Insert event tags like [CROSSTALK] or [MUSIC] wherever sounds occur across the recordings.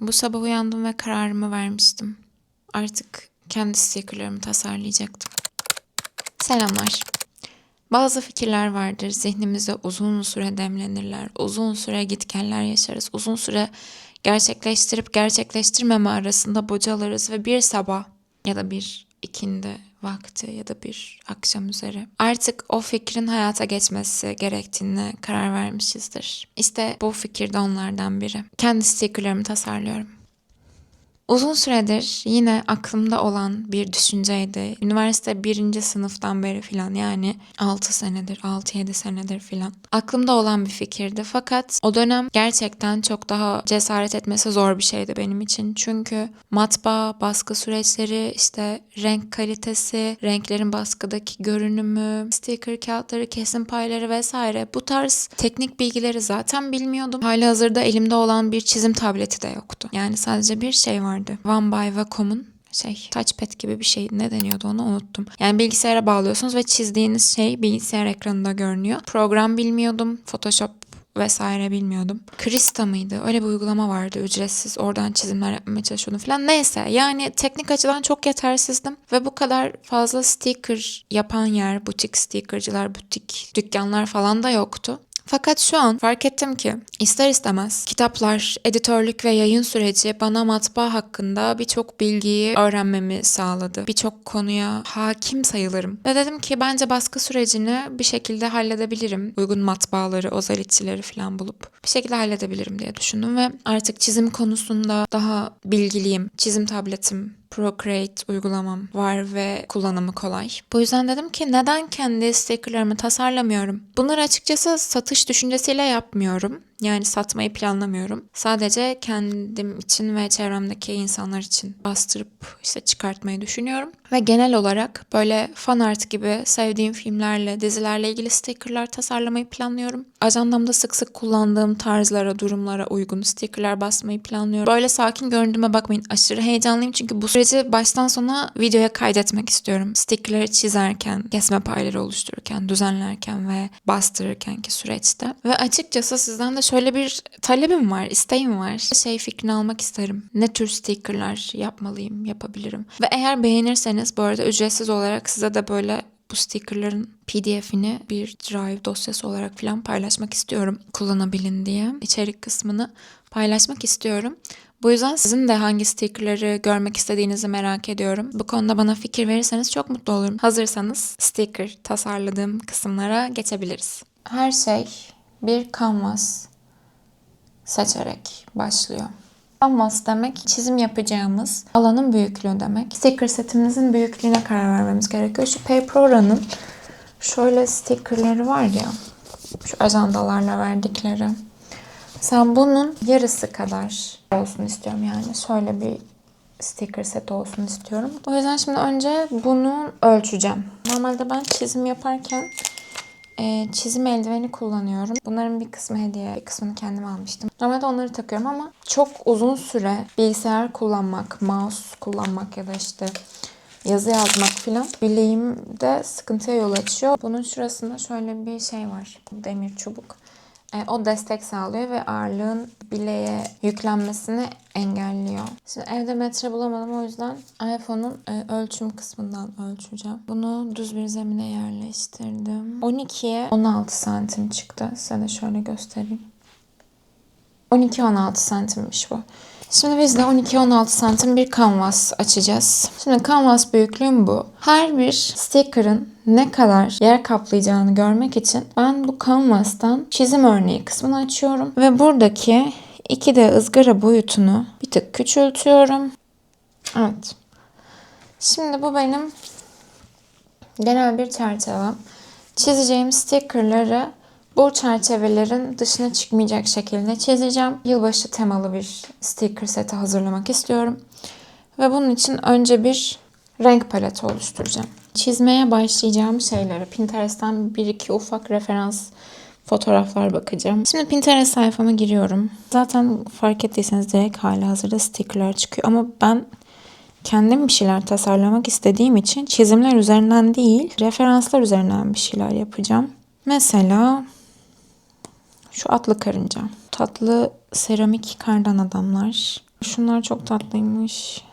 Bu sabah uyandım ve kararımı vermiştim. Artık kendi stickerlarımı tasarlayacaktım. Selamlar. Bazı fikirler vardır zihnimizde uzun süre demlenirler. Uzun süre gitgeller yaşarız. Uzun süre gerçekleştirip gerçekleştirmeme arasında bocalarız ve bir sabah ya da bir ikindi vakti ya da bir akşam üzeri artık o fikrin hayata geçmesi gerektiğine karar vermişizdir. İşte bu fikir de onlardan biri. Kendi stickerlarımı tasarlıyorum. Uzun süredir yine aklımda olan bir düşünceydi. Üniversite birinci sınıftan beri filan yani 6 senedir, 6-7 senedir filan. Aklımda olan bir fikirdi. Fakat o dönem gerçekten çok daha cesaret etmesi zor bir şeydi benim için. Çünkü matbaa, baskı süreçleri, işte renk kalitesi, renklerin baskıdaki görünümü, sticker kağıtları, kesim payları vesaire bu tarz teknik bilgileri zaten bilmiyordum. Hali hazırda elimde olan bir çizim tableti de yoktu. Yani sadece bir şey vardı. One by Wacom'un şey touchpad gibi bir şey ne deniyordu onu unuttum. Yani bilgisayara bağlıyorsunuz ve çizdiğiniz şey bilgisayar ekranında görünüyor. Program bilmiyordum. Photoshop vesaire bilmiyordum. Krista mıydı? Öyle bir uygulama vardı ücretsiz. Oradan çizimler yapmaya çalışıyordum falan. Neyse yani teknik açıdan çok yetersizdim. Ve bu kadar fazla sticker yapan yer, butik stickercılar, butik dükkanlar falan da yoktu. Fakat şu an fark ettim ki ister istemez kitaplar, editörlük ve yayın süreci bana matbaa hakkında birçok bilgiyi öğrenmemi sağladı. Birçok konuya hakim sayılırım. Ve dedim ki bence baskı sürecini bir şekilde halledebilirim. Uygun matbaaları, ozalitçileri falan bulup bir şekilde halledebilirim diye düşündüm ve artık çizim konusunda daha bilgiliyim. Çizim tabletim Procreate uygulamam var ve kullanımı kolay. Bu yüzden dedim ki neden kendi stickerlarımı tasarlamıyorum? Bunları açıkçası satış düşüncesiyle yapmıyorum. Yani satmayı planlamıyorum. Sadece kendim için ve çevremdeki insanlar için bastırıp işte çıkartmayı düşünüyorum. Ve genel olarak böyle fan art gibi sevdiğim filmlerle, dizilerle ilgili stickerlar tasarlamayı planlıyorum. Ajandamda sık sık kullandığım tarzlara, durumlara uygun stickerlar basmayı planlıyorum. Böyle sakin göründüğüme bakmayın. Aşırı heyecanlıyım çünkü bu süreci baştan sona videoya kaydetmek istiyorum. Stickerları çizerken, kesme payları oluştururken, düzenlerken ve bastırırkenki süreçte. Ve açıkçası sizden de şöyle bir talebim var, isteğim var. Şey fikrini almak isterim. Ne tür stickerlar yapmalıyım, yapabilirim. Ve eğer beğenirseniz bu arada ücretsiz olarak size de böyle bu stickerların pdf'ini bir drive dosyası olarak falan paylaşmak istiyorum. Kullanabilin diye. içerik kısmını paylaşmak istiyorum. Bu yüzden sizin de hangi stickerları görmek istediğinizi merak ediyorum. Bu konuda bana fikir verirseniz çok mutlu olurum. Hazırsanız sticker tasarladığım kısımlara geçebiliriz. Her şey bir canvas seçerek başlıyor. Canvas demek çizim yapacağımız alanın büyüklüğü demek. Sticker setimizin büyüklüğüne karar vermemiz gerekiyor. Şu Paperora'nın şöyle stickerleri var ya. Şu ajandalarla verdikleri. Sen bunun yarısı kadar olsun istiyorum yani. Şöyle bir sticker set olsun istiyorum. O yüzden şimdi önce bunu ölçeceğim. Normalde ben çizim yaparken e, çizim eldiveni kullanıyorum. Bunların bir kısmı hediye, bir kısmını kendim almıştım. Normalde onları takıyorum ama çok uzun süre bilgisayar kullanmak, mouse kullanmak ya da işte yazı yazmak filan bileğimde sıkıntıya yol açıyor. Bunun şurasında şöyle bir şey var. Demir çubuk. E, o destek sağlıyor ve ağırlığın bileğe yüklenmesini engelliyor. Şimdi evde metre bulamadım o yüzden iPhone'un e, ölçüm kısmından ölçeceğim. Bunu düz bir zemine yerleştirdim. 12'ye 16 santim çıktı. Size de şöyle göstereyim. 12-16 santimmiş bu. Şimdi biz de 12-16 santim bir kanvas açacağız. Şimdi kanvas büyüklüğüm bu. Her bir sticker'ın ne kadar yer kaplayacağını görmek için ben bu kanvastan çizim örneği kısmını açıyorum. Ve buradaki 2D ızgara boyutunu bir tık küçültüyorum. Evet. Şimdi bu benim genel bir çerçevem. Çizeceğim stickerları bu çerçevelerin dışına çıkmayacak şekilde çizeceğim. Yılbaşı temalı bir sticker seti hazırlamak istiyorum. Ve bunun için önce bir renk paleti oluşturacağım. Çizmeye başlayacağım şeyleri Pinterest'ten bir iki ufak referans fotoğraflar bakacağım. Şimdi Pinterest sayfama giriyorum. Zaten fark ettiyseniz direkt hala hazırda stickerlar çıkıyor. Ama ben kendim bir şeyler tasarlamak istediğim için çizimler üzerinden değil, referanslar üzerinden bir şeyler yapacağım. Mesela şu atlı karınca. Tatlı seramik kardan adamlar. Şunlar çok tatlıymış.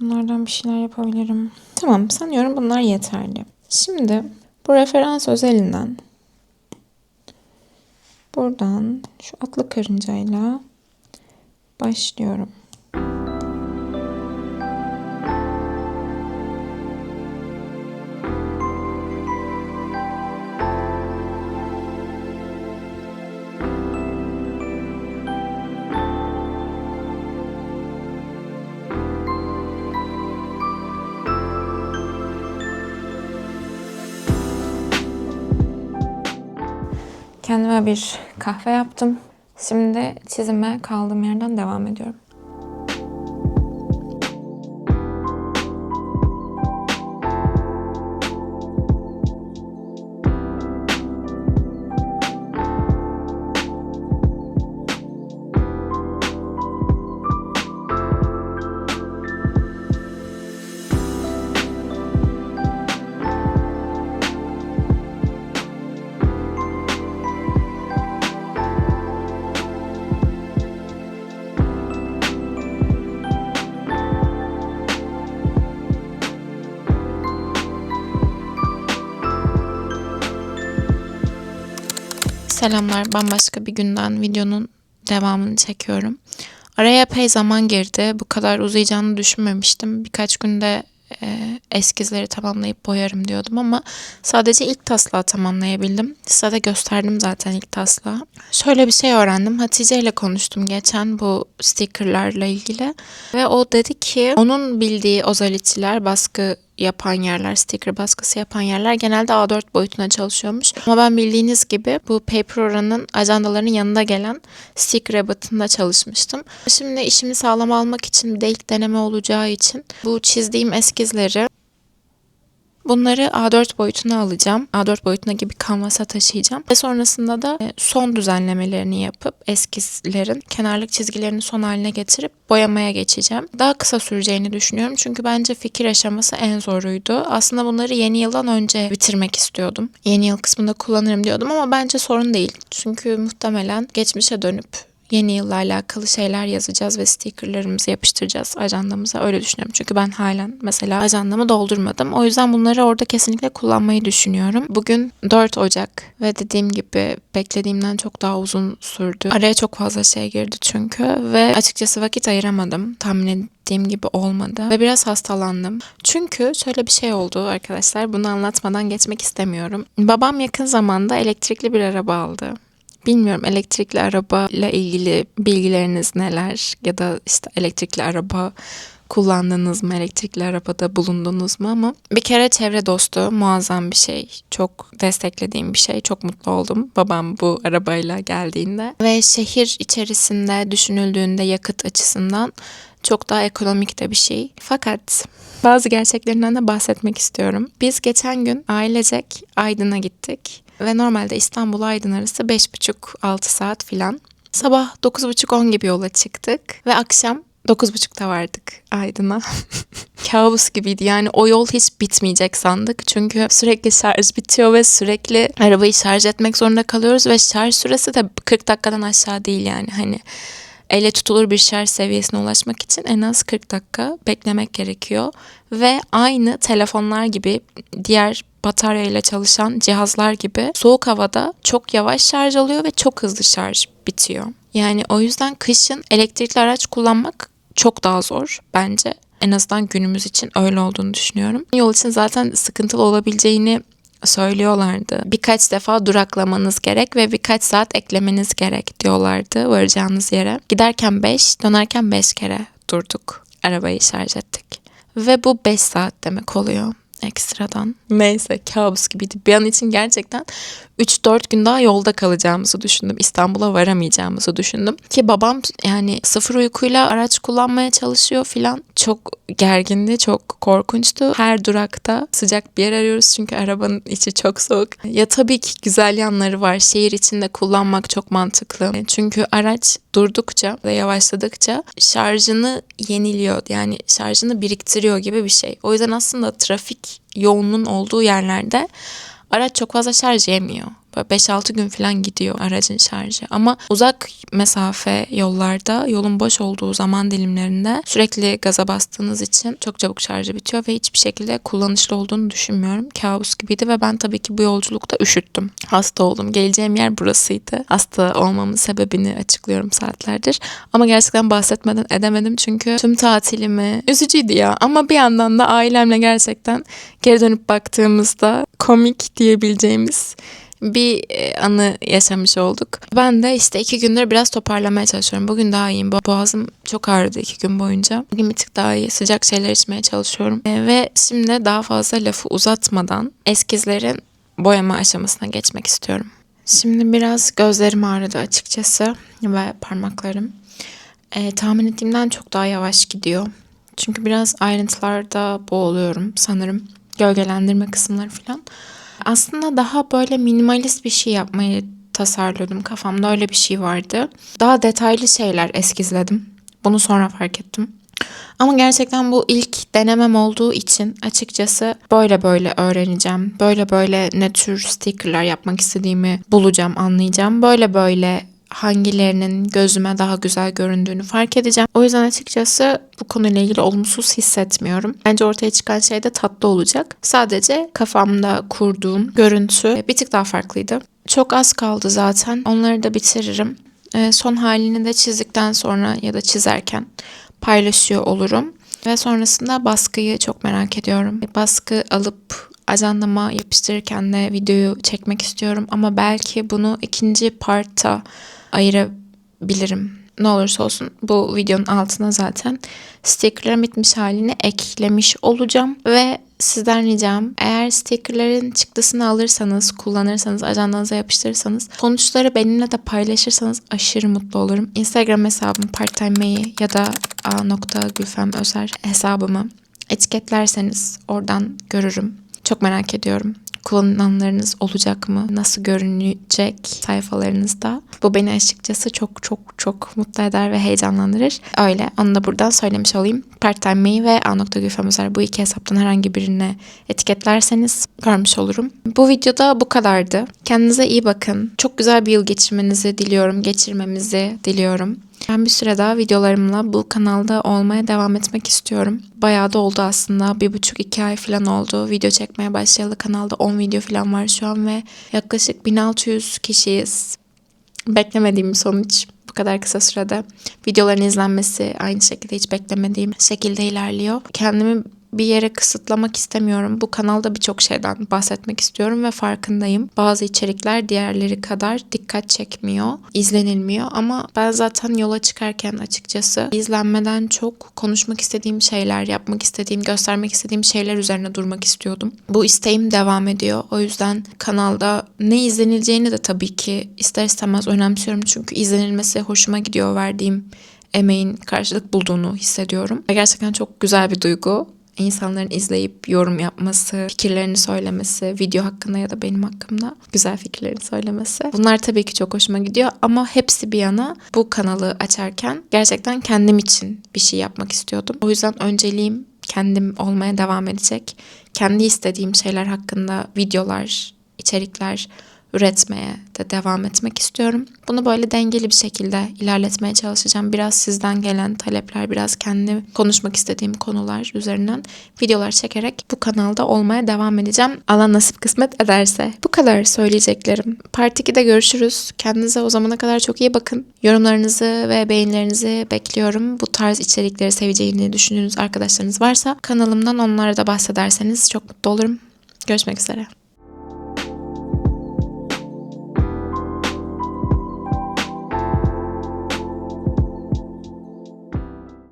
Bunlardan bir şeyler yapabilirim. Tamam sanıyorum bunlar yeterli. Şimdi bu referans özelinden buradan şu atlı karıncayla başlıyorum. Kendime bir kahve yaptım. Şimdi çizime kaldığım yerden devam ediyorum. Selamlar, bambaşka bir günden videonun devamını çekiyorum. Araya epey zaman girdi. Bu kadar uzayacağını düşünmemiştim. Birkaç günde e, eskizleri tamamlayıp boyarım diyordum ama sadece ilk taslağı tamamlayabildim. Size de gösterdim zaten ilk taslağı. Şöyle bir şey öğrendim. Hatice ile konuştum geçen bu stickerlarla ilgili. Ve o dedi ki onun bildiği ozalitçiler baskı yapan yerler, sticker baskısı yapan yerler genelde A4 boyutuna çalışıyormuş. Ama ben bildiğiniz gibi bu Paperora'nın ajandalarının yanında gelen sticker ebatında çalışmıştım. Şimdi işimi sağlam almak için de ilk deneme olacağı için bu çizdiğim eskizleri Bunları A4 boyutuna alacağım. A4 boyutuna gibi kanvasa taşıyacağım. Ve sonrasında da e, son düzenlemelerini yapıp eskizlerin kenarlık çizgilerini son haline getirip boyamaya geçeceğim. Daha kısa süreceğini düşünüyorum. Çünkü bence fikir aşaması en zoruydu. Aslında bunları yeni yıldan önce bitirmek istiyordum. Yeni yıl kısmında kullanırım diyordum ama bence sorun değil. Çünkü muhtemelen geçmişe dönüp yeni yılla alakalı şeyler yazacağız ve stickerlarımızı yapıştıracağız ajandamıza. Öyle düşünüyorum. Çünkü ben halen mesela ajandamı doldurmadım. O yüzden bunları orada kesinlikle kullanmayı düşünüyorum. Bugün 4 Ocak ve dediğim gibi beklediğimden çok daha uzun sürdü. Araya çok fazla şey girdi çünkü ve açıkçası vakit ayıramadım. Tahmin ettiğim gibi olmadı ve biraz hastalandım. Çünkü şöyle bir şey oldu arkadaşlar. Bunu anlatmadan geçmek istemiyorum. Babam yakın zamanda elektrikli bir araba aldı. Bilmiyorum elektrikli araba ile ilgili bilgileriniz neler ya da işte elektrikli araba kullandınız mı, elektrikli arabada bulundunuz mu ama bir kere çevre dostu muazzam bir şey. Çok desteklediğim bir şey. Çok mutlu oldum babam bu arabayla geldiğinde. Ve şehir içerisinde düşünüldüğünde yakıt açısından çok daha ekonomik de bir şey. Fakat bazı gerçeklerinden de bahsetmek istiyorum. Biz geçen gün ailecek Aydın'a gittik ve normalde İstanbul Aydın arası 5,5-6 saat filan. Sabah 9.30-10 gibi yola çıktık ve akşam 9.30'da vardık Aydın'a. [LAUGHS] Kabus gibiydi yani o yol hiç bitmeyecek sandık. Çünkü sürekli şarj bitiyor ve sürekli arabayı şarj etmek zorunda kalıyoruz ve şarj süresi de 40 dakikadan aşağı değil yani hani elle tutulur bir şarj seviyesine ulaşmak için en az 40 dakika beklemek gerekiyor. Ve aynı telefonlar gibi diğer batarya ile çalışan cihazlar gibi soğuk havada çok yavaş şarj alıyor ve çok hızlı şarj bitiyor. Yani o yüzden kışın elektrikli araç kullanmak çok daha zor bence. En azından günümüz için öyle olduğunu düşünüyorum. Yol için zaten sıkıntılı olabileceğini söylüyorlardı. Birkaç defa duraklamanız gerek ve birkaç saat eklemeniz gerek diyorlardı varacağınız yere. Giderken 5, dönerken 5 kere durduk. Arabayı şarj ettik. Ve bu 5 saat demek oluyor ekstradan. Neyse kabus gibiydi. Bir an için gerçekten 3-4 gün daha yolda kalacağımızı düşündüm. İstanbul'a varamayacağımızı düşündüm. Ki babam yani sıfır uykuyla araç kullanmaya çalışıyor filan. Çok gergindi, çok korkunçtu. Her durakta sıcak bir yer arıyoruz çünkü arabanın içi çok soğuk. Ya tabii ki güzel yanları var. Şehir içinde kullanmak çok mantıklı. Çünkü araç durdukça ve yavaşladıkça şarjını yeniliyor. Yani şarjını biriktiriyor gibi bir şey. O yüzden aslında trafik yoğunluğun olduğu yerlerde araç çok fazla şarj yemiyor. Böyle 5-6 gün falan gidiyor aracın şarjı. Ama uzak mesafe yollarda yolun boş olduğu zaman dilimlerinde sürekli gaza bastığınız için çok çabuk şarjı bitiyor ve hiçbir şekilde kullanışlı olduğunu düşünmüyorum. Kabus gibiydi ve ben tabii ki bu yolculukta üşüttüm. Hasta oldum. Geleceğim yer burasıydı. Hasta olmamın sebebini açıklıyorum saatlerdir. Ama gerçekten bahsetmeden edemedim çünkü tüm tatilimi üzücüydü ya. Ama bir yandan da ailemle gerçekten geri dönüp baktığımızda komik diyebileceğimiz bir e, anı yaşamış olduk. Ben de işte iki gündür biraz toparlamaya çalışıyorum. Bugün daha iyiyim. Boğazım çok ağrıdı iki gün boyunca. Bugün bir tık daha iyi. Sıcak şeyler içmeye çalışıyorum. E, ve şimdi daha fazla lafı uzatmadan eskizlerin boyama aşamasına geçmek istiyorum. Şimdi biraz gözlerim ağrıdı açıkçası ve parmaklarım. E, tahmin ettiğimden çok daha yavaş gidiyor. Çünkü biraz ayrıntılarda boğuluyorum sanırım. Gölgelendirme kısımları falan. Aslında daha böyle minimalist bir şey yapmayı tasarlıyordum. Kafamda öyle bir şey vardı. Daha detaylı şeyler eskizledim. Bunu sonra fark ettim. Ama gerçekten bu ilk denemem olduğu için açıkçası böyle böyle öğreneceğim. Böyle böyle ne tür stickerlar yapmak istediğimi bulacağım, anlayacağım. Böyle böyle hangilerinin gözüme daha güzel göründüğünü fark edeceğim. O yüzden açıkçası bu konuyla ilgili olumsuz hissetmiyorum. Bence ortaya çıkan şey de tatlı olacak. Sadece kafamda kurduğum görüntü bir tık daha farklıydı. Çok az kaldı zaten. Onları da bitiririm. Ee, son halini de çizdikten sonra ya da çizerken paylaşıyor olurum. Ve sonrasında baskıyı çok merak ediyorum. Baskı alıp ajandama yapıştırırken de videoyu çekmek istiyorum. Ama belki bunu ikinci parta ayırabilirim. Ne olursa olsun bu videonun altına zaten stickerların bitmiş halini eklemiş olacağım. Ve sizden ricam eğer stickerların çıktısını alırsanız, kullanırsanız, ajandanıza yapıştırırsanız sonuçları benimle de paylaşırsanız aşırı mutlu olurum. Instagram hesabım parttime ya da a.gülfem özer hesabımı etiketlerseniz oradan görürüm. Çok merak ediyorum kullananlarınız olacak mı? Nasıl görünecek sayfalarınızda? Bu beni açıkçası çok çok çok mutlu eder ve heyecanlandırır. Öyle. Onu da buradan söylemiş olayım. Part-time May ve a.gülfemözer bu iki hesaptan herhangi birine etiketlerseniz görmüş olurum. Bu videoda bu kadardı. Kendinize iyi bakın. Çok güzel bir yıl geçirmenizi diliyorum. Geçirmemizi diliyorum. Ben bir süre daha videolarımla bu kanalda olmaya devam etmek istiyorum. Bayağı da oldu aslında. Bir buçuk iki ay falan oldu. Video çekmeye başlayalı kanalda 10 video falan var şu an ve yaklaşık 1600 kişiyiz. Beklemediğim sonuç bu kadar kısa sürede. Videoların izlenmesi aynı şekilde hiç beklemediğim şekilde ilerliyor. Kendimi bir yere kısıtlamak istemiyorum. Bu kanalda birçok şeyden bahsetmek istiyorum ve farkındayım. Bazı içerikler diğerleri kadar dikkat çekmiyor, izlenilmiyor ama ben zaten yola çıkarken açıkçası izlenmeden çok konuşmak istediğim şeyler, yapmak istediğim, göstermek istediğim şeyler üzerine durmak istiyordum. Bu isteğim devam ediyor. O yüzden kanalda ne izlenileceğini de tabii ki ister istemez önemsiyorum çünkü izlenilmesi hoşuma gidiyor verdiğim emeğin karşılık bulduğunu hissediyorum. Gerçekten çok güzel bir duygu insanların izleyip yorum yapması, fikirlerini söylemesi, video hakkında ya da benim hakkımda güzel fikirlerini söylemesi. Bunlar tabii ki çok hoşuma gidiyor ama hepsi bir yana bu kanalı açarken gerçekten kendim için bir şey yapmak istiyordum. O yüzden önceliğim kendim olmaya devam edecek. Kendi istediğim şeyler hakkında videolar, içerikler üretmeye de devam etmek istiyorum. Bunu böyle dengeli bir şekilde ilerletmeye çalışacağım. Biraz sizden gelen talepler, biraz kendi konuşmak istediğim konular üzerinden videolar çekerek bu kanalda olmaya devam edeceğim. Allah nasip kısmet ederse. Bu kadar söyleyeceklerim. Part 2'de görüşürüz. Kendinize o zamana kadar çok iyi bakın. Yorumlarınızı ve beğenilerinizi bekliyorum. Bu tarz içerikleri seveceğini düşündüğünüz arkadaşlarınız varsa kanalımdan onlara da bahsederseniz çok mutlu olurum. Görüşmek üzere.